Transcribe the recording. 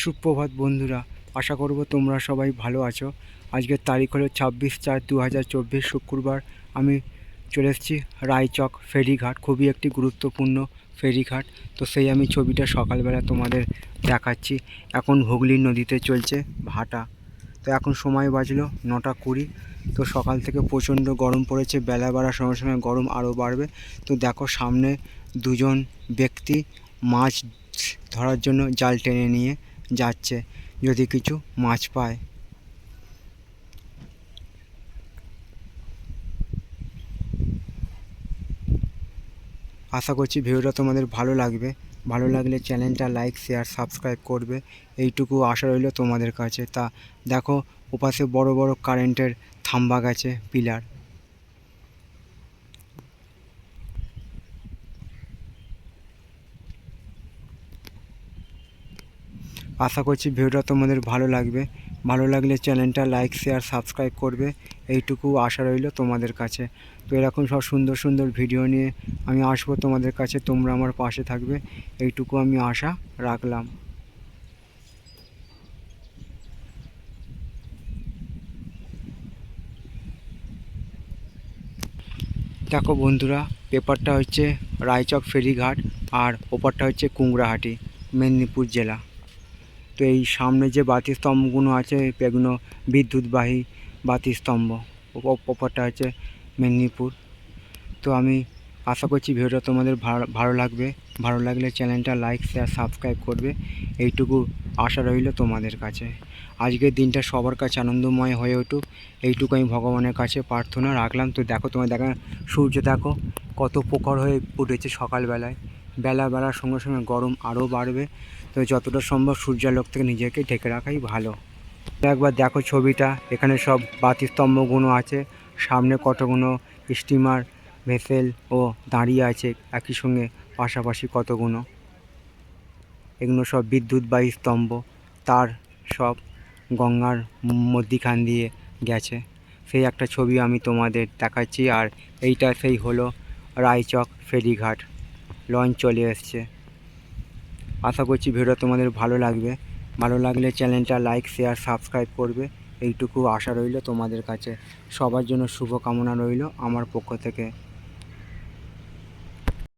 সুপ্রভাত বন্ধুরা, আশা করব তোমরা সবাই ভালো আছো। আজকের তারিখ হলো ছাব্বিশ চার দু হাজার চব্বিশ শুক্রবার। আমি চলে এসেছি রায়চক ফেরিঘাট, খুবই একটি গুরুত্বপূর্ণ ফেরিঘাট। তো সেই আমি ছবিটা সকালবেলা তোমাদের দেখাচ্ছি। এখন হুগলি নদীতে চলছে ভাটা। তো এখন সময় বাজলো নটা কুড়ি। তো সকাল থেকে প্রচণ্ড গরম পড়েছে, বেলা বাড়ার সঙ্গে সঙ্গে গরম আরও বাড়বে। তো দেখো সামনে দুজন ব্যক্তি মাছ ধরার জন্য জাল টেনে নিয়ে যাচ্ছে যদি কিছু মাছ পায়। আশা করছি ভিডিওটা তোমাদের ভালো লাগবে। ভালো লাগলে চ্যানেলটা লাইক শেয়ার সাবস্ক্রাইব করবে। এইটুকু আশা রইল তোমাদের কাছে। তা দেখো, ওপাশে বড় বড় কারেন্টের থাম্বা গেছে পিলার আশা করছি ভিডিওটা তোমাদের ভালো লাগবে। ভালো লাগলে চ্যানেলটা লাইক শেয়ার সাবস্ক্রাইব করবে। এইটুকু আশা রইল তোমাদের কাছে। তো এরকম সব সুন্দর সুন্দর ভিডিও নিয়ে আমি আসব তোমাদের কাছে। তোমরা আমার পাশে থাকবে। এইটুকু আমি আশা রাখলাম। দেখো বন্ধুরা, পেপারটা হচ্ছে রায়চক ফেরিঘাট আর ওপারটা হচ্ছে কুংড়াহাটি মেদিনীপুর জেলা। তো এই সামনে যে বাতি স্তম্ভগুলো আছে, এগুলো বিদ্যুৎবাহী বাতি স্তম্ভ ওপ- ওপরটা হচ্ছে মেদিনীপুর। তো আমি আশা করছি ভিডিওটা তোমাদের ভালো ভালো লাগবে। ভালো লাগলে চ্যানেলটা লাইক, শেয়ার, সাবস্ক্রাইব করবে। এইটুকু আশা রইল তোমাদের কাছে। আজকের দিনটা সবার কাছে আনন্দময় হয়ে উঠুক। এইটুকু আমি ভগবানের কাছে প্রার্থনা রাখলাম। তো দেখো, তোমার দেখা, সূর্য দেখো, কত প্রখর হয়ে উঠেছে সকালবেলায়। বেলা বেলার সঙ্গে সঙ্গে গরম আরও বাড়বে। তো যতটা সম্ভব সূর্যালোক থেকে নিজেকে ঢেকে রাখাই ভালো। একবার দেখো ছবিটা, এখানে সব বাতিস্তম্ভগুলো আছে। সামনে কতগুলো স্টিমার, ভেসেল ও দাঁড়িয়ে আছে একই সঙ্গে পাশাপাশি কতগুলো। এগুলো সব বিদ্যুৎবাহী স্তম্ভ, তার সব গঙ্গার মধ্যিখান দিয়ে গেছে। সেই একটা ছবি আমি তোমাদের দেখাচ্ছি আর এইটা সেই হলো রায়চক ফেরিঘাট। লঞ্চ চলে এসছে। আশা করছি ভিডিও তোমাদের ভালো লাগবে। ভালো লাগলে চ্যানেলটা লাইক শেয়ার সাবস্ক্রাইব করবে। এইটুকু আশা রইল তোমাদের কাছে। সবার জন্য শুভকামনা রইল আমার পক্ষ থেকে।